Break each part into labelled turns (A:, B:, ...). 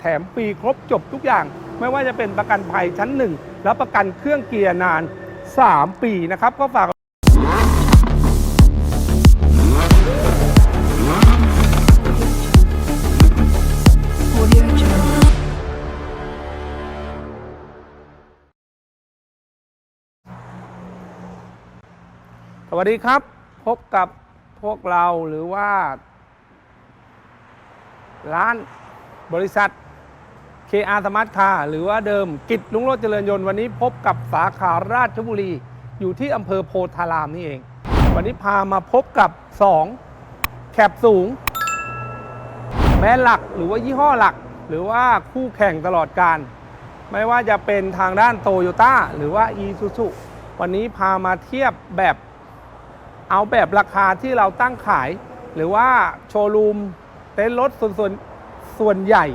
A: แถมฟรีครบจบทุกอย่าง ไม่ว่าจะเป็นประกันภัยชั้นหนึ่งแล้วประกันเครื่องเกียร์นาน 3 ปีนะครับก็ฝากสวัสดีครับ พบกับพวกเราหรือว่า ร้านบริษัท KR Smart Car หรือว่าเดิมกิจลุงโรจเจริญยนต์วันนี้พบกับสาขาราชบุรี อยู่ที่อำเภอโพธารามนี่เอง วันนี้พามาพบกับ 2 แคปสูงแบรนด์หลักหรือว่ายี่ห้อหลัก หรือว่าคู่แข่งตลอดการ ไม่ว่าจะเป็นทางด้านโตโยต้าหรือว่า e s u z u วันนี้พามาเทียบแบบเอาแบบราคาที่เราตั้งขาย หรือว่าโชว์รูมเต็นท์รถส่วนส่วนส่วนใหญ่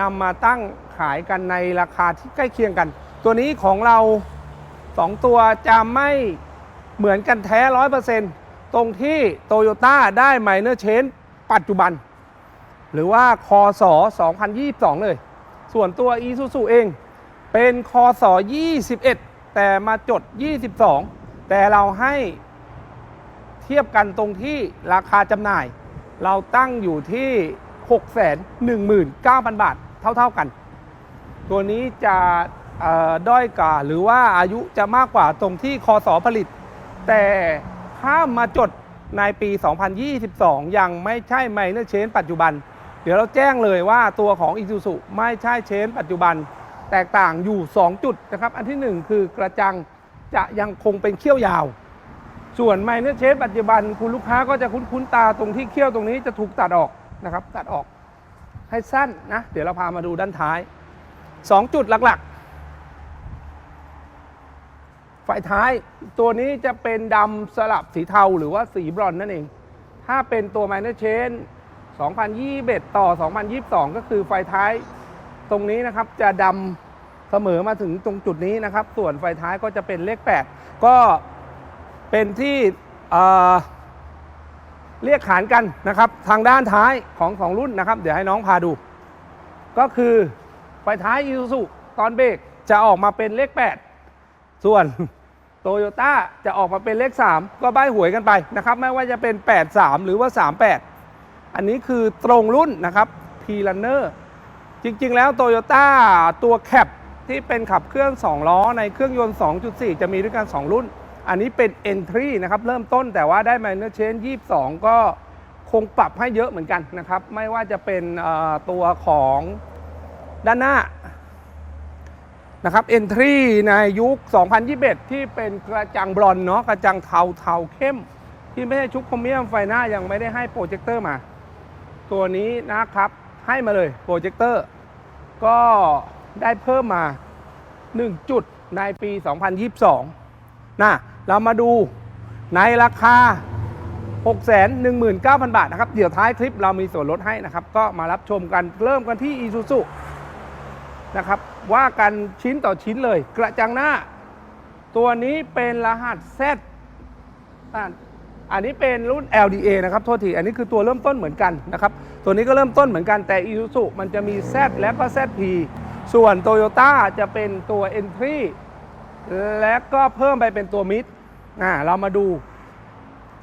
A: นำมาตั้งขายกันในราคาที่ใกล้เคียงกัน ตัวนี้ของเรา 2 ตัวจะไม่เหมือนกันแท้ร้อยเปอร์เซ็นต์ตรงที่โตโยต้าได้ไมเนอร์เชนปัจจุบัน หรือว่าคศ2022 เลย ส่วนตัว e s u z u เองเป็นคศ21 แต่มาจด 22 แต่เราให้เทียบกันตรงที่ราคาจำหน่าย เราตั้งอยู่ที่ 619,000 บาท เท่า ๆกัน ตัวนี้จะด้อยกว่าหรือว่าอายุจะมากกว่าตรงที่คศผลิต แต่ถ้ามาจดในปี 2022 ยังไม่ใช่ไมเนอร์เชนปัจจุบัน เดี๋ยวเราแจ้งเลยว่าตัวของ i s u z u ไม่ใช่เชนปัจจุบัน แตกต่างอยู่ 2 จุดนะครับ อันที่ 1 คือกระจังจะยังคงเป็นเขี้ยวยาว ส่วนไมเนอร์เชนปัจจุบัน คุณลูกค้าก็จะคุ้นๆตาตรงที่เขี้ยวตรงนี้จะถูกตัดออกนะครับ ตัดออก ให้สั้นนะ เดี๋ยวเราพามาดูด้านท้าย 2 จุดหลักๆ ไฟท้ายตัวนี้จะเป็นดำสลับสีเทาหรือว่าสีบรอนซ์นั่นเอง ถ้าเป็นตัว Minor Chain 2021 ต่อ 2022 ก็คือไฟท้ายตรงนี้นะครับจะดำเสมอมาถึงตรงจุดนี้นะครับ ส่วนไฟท้ายก็จะเป็นเลข 8 ก็เป็นที่ เรียกขานกันนะครับ ทางด้านท้ายของของรุ่นนะครับ เดี๋ยวให้น้องพาดู ก็คือไฟท้าย Isuzu ตอนเบรกจะออกมาเป็นเลข 8 ส่วนโตโยต้าจะออกมาเป็นเลข 3 ก็ใบหวยกันไปนะครับ ไม่ว่าจะเป็น 83 หรือว่า 38 อันนี้คือตรงรุ่นนะครับ p r u n n e r จริงๆ แล้วโตโยต้าตัวแคปที่เป็นขับเครื่อง2ล้อในเครื่องยนต์ 2.4 จะมีด้วยกัน 2 รุ่น อันนี้เป็น Entry นะครับ เริ่มต้นแต่ว่าได้ Minor Change 22 ก็คงปรับให้เยอะเหมือนกันนะครับ ไม่ว่าจะเป็นตัวของด้านหน้านะครับ Entry ในยุค 2021 ที่เป็นกระจังบรอนเนาะกระจังเทาเทาเข้ม ที่ไม่ใช่ชุบโครเมียมไฟหน้ายังไม่ได้ให้โปรเจคเตอร์มา ตัวนี้นะครับให้มาเลยโปรเจคเตอร์ก็ได้เพิ่มมา 1 จุดในปี 2022นะ เรามาดูในราคา 619,000 บาทนะครับ เดี๋ยวท้ายคลิปเรามีส่วนลดให้นะครับ ก็มารับชมกันเริ่มกันที่ Isuzu นะครับ ว่ากันชิ้นต่อชิ้นเลย กระจังหน้า ตัวนี้เป็นรหัส Z อ่าอันนี้เป็นรุ่น LDA นะครับ โทษที อันนี้คือตัวเริ่มต้นเหมือนกันนะครับ ตัวนี้ก็เริ่มต้นเหมือนกันแต่ Isuzu มันจะมี Z และก็ ZP ส่วน Toyota จะเป็นตัว Entry และก็เพิ่มไปเป็นตัว Mid อ่าเรามาดู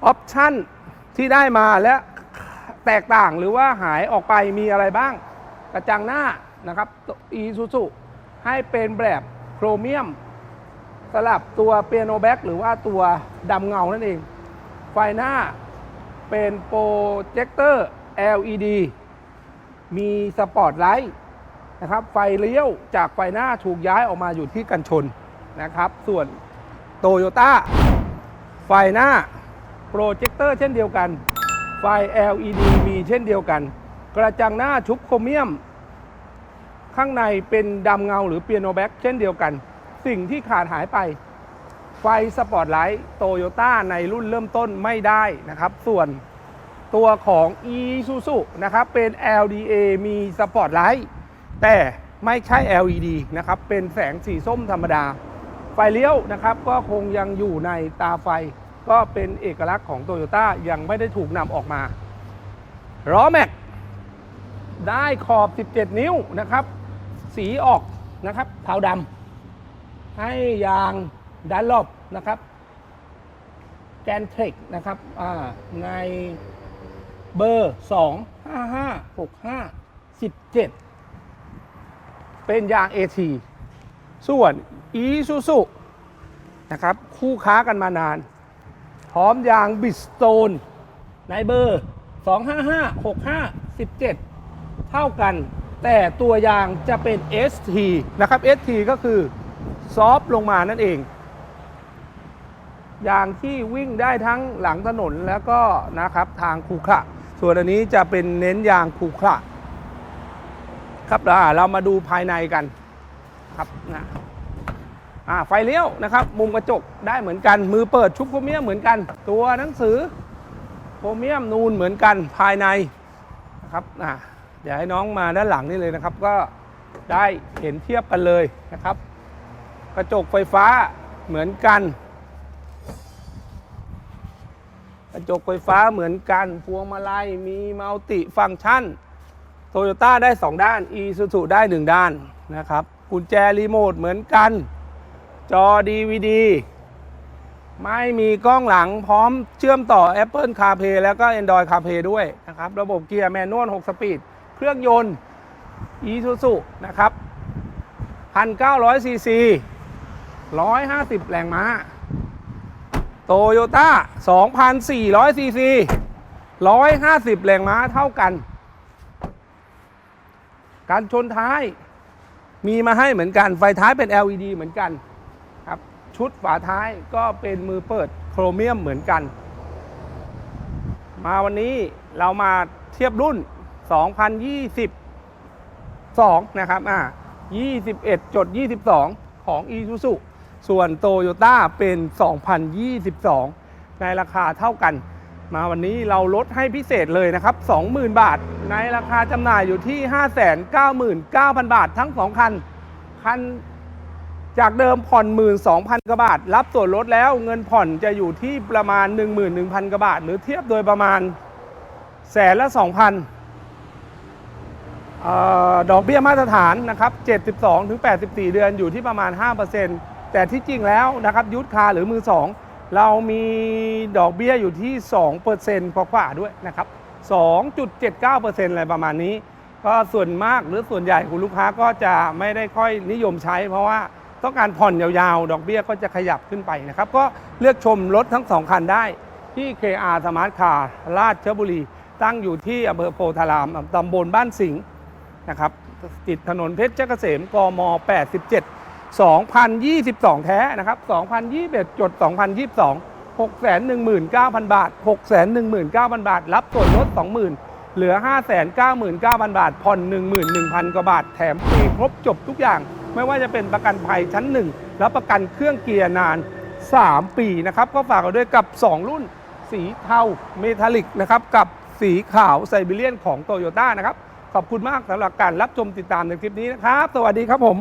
A: ออปชั่นที่ได้มาและแตกต่างหรือว่าหายออกไปมีอะไรบ้าง กระจังหน้านะครับ Isuzu ให้เป็นแบบโครเมียมสลับตัวเปียโนแบ็กหรือว่าตัวดำเงานั่นเอง ไฟหน้าเป็นโปรเจคเตอร์ LED มีสปอตไลท์นะครับ ไฟเลี้ยวจากไฟหน้าถูกย้ายออกมาอยู่ที่กันชน นะครับ ส่วนโตโยต้าไฟหน้าโปรเจคเตอร์เช่นเดียวกัน ไฟ LED มีเช่นเดียวกัน กระจังหน้าชุบโครเมียม ข้างในเป็นดำเงาหรือเปียโนแบ็กเช่นเดียวกัน สิ่งที่ขาดหายไป ไฟสปอร์ตไลท์โตโยต้าในรุ่นเริ่มต้นไม่ได้นะครับ ส่วนตัวของ e s u z u นะครับ เป็น LDA มีสปอร์ตไลท์แต่ไม่ใช่ LED นะครับ เป็นแสงสีส้มธรรมดา ไฟเลี้ยวนะครับก็คงยังอยู่ในตาไฟ ก็เป็นเอกลักษณ์ของโตโยต้ายังไม่ได้ถูกนำออกมาล้อแม็กได้ขอบ 17 นิ้วนะครับ สีออกนะครับเทาดำให้ยางดันรอบนะครับ แกนเทคนะครับในเบอร์ 2 5 5 6 5 17 เป็นยาง AT ส่วน Isuzu นะครับ คู่ค้ากันมานาน พร้อมยางบิสโตนในเบอร์ 255 65 17 เท่ากัน แต่ตัวยางจะเป็น ST นะครับ ST ก็คือ ซอฟต์ลงมานั่นเอง ยางที่วิ่งได้ทั้งหลังถนนแล้วก็นะครับทางคูขระส่วนอันนี้จะเป็นเน้นยางคูขระครับอ่าเรามาดูภายในกันครับนะ ไฟเลี้ยวนะครับ มุมกระจกได้เหมือนกัน มือเปิดชุบโครเมียมเหมือนกัน ตัวหนังสือโครเมียมนูนเหมือนกันภายในนะครับอ่าเดี๋ยวให้น้องมาด้านหลังนี่เลยนะครับ ก็ได้เห็นเทียบกันเลยนะครับ กระจกไฟฟ้าเหมือนกัน กระจกไฟฟ้าเหมือนกัน พวงมาลัยมีมัลติฟังก์ชันโตโยต้าได้ 2 ด้านอีซูซูได้ 1 ด้านนะครับกุญแจรีโมทเหมือนกัน จอ DVD ไม่มีกล้องหลังพร้อมเชื่อมต่อ Apple CarPlay แล้วก็ Android CarPlay ด้วยนะครับ ระบบเกียร์แมนนวล 6 สปีด เครื่องยนต์ Isuzu นะครับ 1,900 ซีซี 150 แรงม้าโตโยต้า2,400 ซีซี 150 แรงม้าเท่ากัน การชนท้ายมีมาให้เหมือนกัน ไฟท้ายเป็น LED เหมือนกัน ชุดฝาท้ายก็เป็นมือเปิดโครเมียมเหมือนกัน มาวันนี้เรามาเทียบรุ่น 2022 นะครับอ่า21จด22 ของ Isuzu ส่วน Toyota เป็น 2022 ในราคาเท่ากัน มาวันนี้เราลดให้พิเศษเลยนะครับ 20,000 บาท ในราคาจำหน่ายอยู่ที่ 599,000 บาททั้ง 2 คัน คัน จากเดิมผ่อน 12,000กว่าบาท รับส่วนลดแล้วเงินผ่อนจะอยู่ที่ประมาณ 11,000กว่าบาท หรือเทียบโดยประมาณแสนละ 2,000ออดอกเบี้ยมาตรฐานนะครับ72ถึง84 เดือนอยู่ที่ประมาณ 5%แต่ที่จริงแล้วนะครับยุทธคาหรือมือ 2 เรามีดอกเบี้ยอยู่ที่ 2%กว่าๆด้วยนะครับ 2.79%อะไรประมาณนี้ ก็ส่วนมากหรือส่วนใหญ่คุณลูกค้าก็จะไม่ได้ค่อยนิยมใช้เพราะว่า ต้องการผ่อนยาวๆ ดอกเบี้ยก็จะขยับขึ้นไปนะครับ ก็เลือกชมรถทั้งสองคันได้ที่ KR Smart Car ราชบุรี ตั้งอยู่ที่อำเภอโพธารามตำบลบ้านสิงห์นะครับติดถนนเพชรเกษมกม 87 2022 แท้นะครับ 2021 จด 2022 619,000 บาท 619,000 บาท รับส่วนลด 20,000 เหลือ 599,000 บาท ผ่อน 11,000 กว่าบาท แถมฟรีครบจบทุกอย่าง ไม่ว่าจะเป็นประกันภัยชั้น 1 และประกันเครื่องเกียร์นาน 3 ปีนะครับ ก็ฝากกันด้วยกับ 2 รุ่นสีเทาเมทัลลิกนะครับกับสีขาวไซบีเรียนของโตโยต้านะครับ ขอบคุณมากสำหรับการรับชมติดตามในคลิปนี้นะครับ สวัสดีครับผม